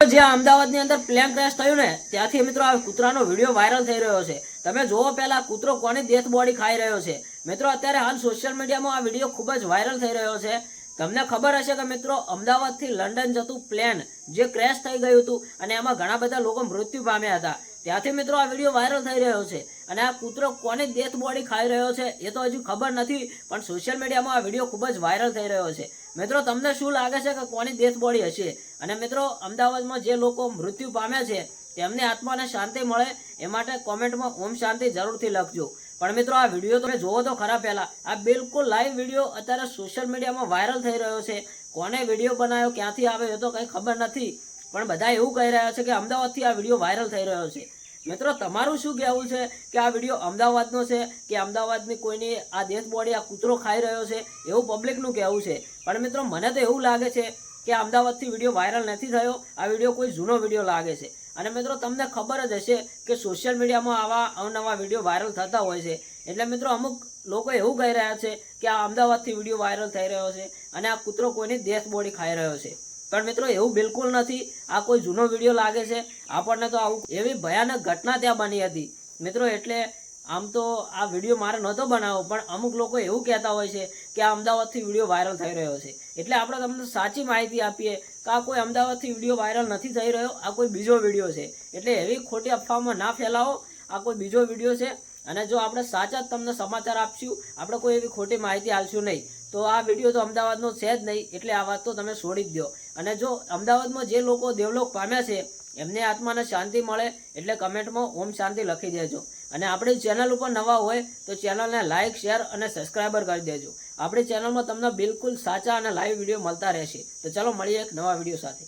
જ્યાં અમદાવાદની અંદર પ્લેન ક્રેશ થયું ને, ત્યાંથી મિત્રો આ કૂતરાનો વીડિયો વાયરલ થઈ રહ્યો છે. તમે જોવો પહેલા કૂતરો કોની ડેથ બોડી ખાઈ રહ્યો છે. મિત્રો, અત્યારે હાલ સોશિયલ મીડિયામાં આ વીડિયો ખૂબ જ વાયરલ થઈ રહ્યો છે. તમને ખબર હશે કે મિત્રો, અમદાવાદથી લંડન જતું પ્લેન જે ક્રેશ થઈ ગયું હતું અને એમાં ઘણા બધા લોકો મૃત્યુ પામ્યા હતા. ત્યાંથી મિત્રો આ વીડિયો વાયરલ થઈ રહ્યો છે અને આ કૂતરો કોની ડેથ બોડી ખાઈ રહ્યો છે એ તો હજુ ખબર નથી, પણ સોશિયલ મીડિયામાં આ વીડિયો ખૂબ જ વાયરલ થઈ રહ્યો છે. મિત્રો, તમને શું લાગે છે કે કોની ડેથ બોડી હશે? અને મિત્રો, અમદાવાદમાં જે લોકો મૃત્યુ પામ્યા છે, તેમની આત્માને શાંતિ મળે એ માટે કોમેન્ટમાં ઓમ શાંતિ જરૂરથી લખજો. પણ મિત્રો, આ વીડિયો તમે જોવો તો ખરા પહેલા, આ બિલકુલ લાઈવ વીડિયો અત્યારે સોશિયલ મીડિયામાં વાયરલ થઈ રહ્યો છે. કોને વીડિયો બનાવ્યો, ક્યાંથી આવ્યો એ તો કંઈ ખબર નથી. પણ બધા એવું કહી રહ્યા છે કે અમદાવાદથી આ વીડિયો વાયરલ થઈ રહ્યો છે. મિત્રો, તમારું શું કહેવું છે કે આ વીડિયો અમદાવાદનો છે, કે અમદાવાદની કોઈની આ ડેથ બોડી આ કૂતરો ખાઈ રહ્યો છે, એવું પબ્લિકનું કહેવું છે? પણ મિત્રો, મને તો એવું લાગે છે કે અમદાવાદથી વીડિયો વાયરલ નથી થયો, આ વીડિયો કોઈ જૂનો વીડિયો લાગે છે. અને મિત્રો, તમને ખબર જ હશે કે સોશિયલ મીડિયામાં આવા અવનવા વીડિયો વાયરલ થતા હોય છે. એટલે મિત્રો, અમુક લોકો એવું કહી રહ્યા છે કે આ અમદાવાદથી વીડિયો વાયરલ થઈ રહ્યો છે અને આ કૂતરો કોઈની દેશ બોડી ખાઈ રહ્યો છે. પણ મિત્રો, એવું બિલકુલ નથી. આ કોઈ જૂનો વીડિયો લાગે છે. આપણને તો આવું એવી ભયાનક ઘટના ત્યાં બની હતી. મિત્રો, એટલે આમ તો આ વીડિયો મારે નહોતો બનાવવો, પણ અમુક લોકો એવું કહેતા હોય છે કે આ અમદાવાદથી વીડિયો વાયરલ થઈ રહ્યો છે. એટલે આપણે તમને સાચી માહિતી આપીએ કે આ કોઈ અમદાવાદથી વીડિયો વાયરલ નથી થઈ રહ્યો, આ કોઈ બીજો વીડિયો છે. એટલે એવી ખોટી અફવામાં ના ફેલાવો, આ કોઈ બીજો વીડિયો છે. અને જો આપણે સાચા જ તમને સમાચાર આપશું, આપણે કોઈ એવી ખોટી માહિતી આપશું નહીં. તો આ વીડિયો તો અમદાવાદનો છે જ નહીં, એટલે આ વાત તો તમે છોડી જ દો. અને જો અમદાવાદમાં જે લોકો દેવલોક પામ્યા છે, એમને આત્માને શાંતિ મળે એટલે કમેન્ટમાં ઓમ શાંતિ લખી દેજો. અને આપણી ચેનલ ઉપર નવા હોય તો ચેનલને લાઇક શેર અને સબસ્ક્રાઈબર કરી દેજો. આપણી ચેનલમાં તમને બિલકુલ સાચા અને લાઈવ વીડિયો મળતા રહેશે. તો ચાલો મળીએ એક નવા વીડિયો સાથે.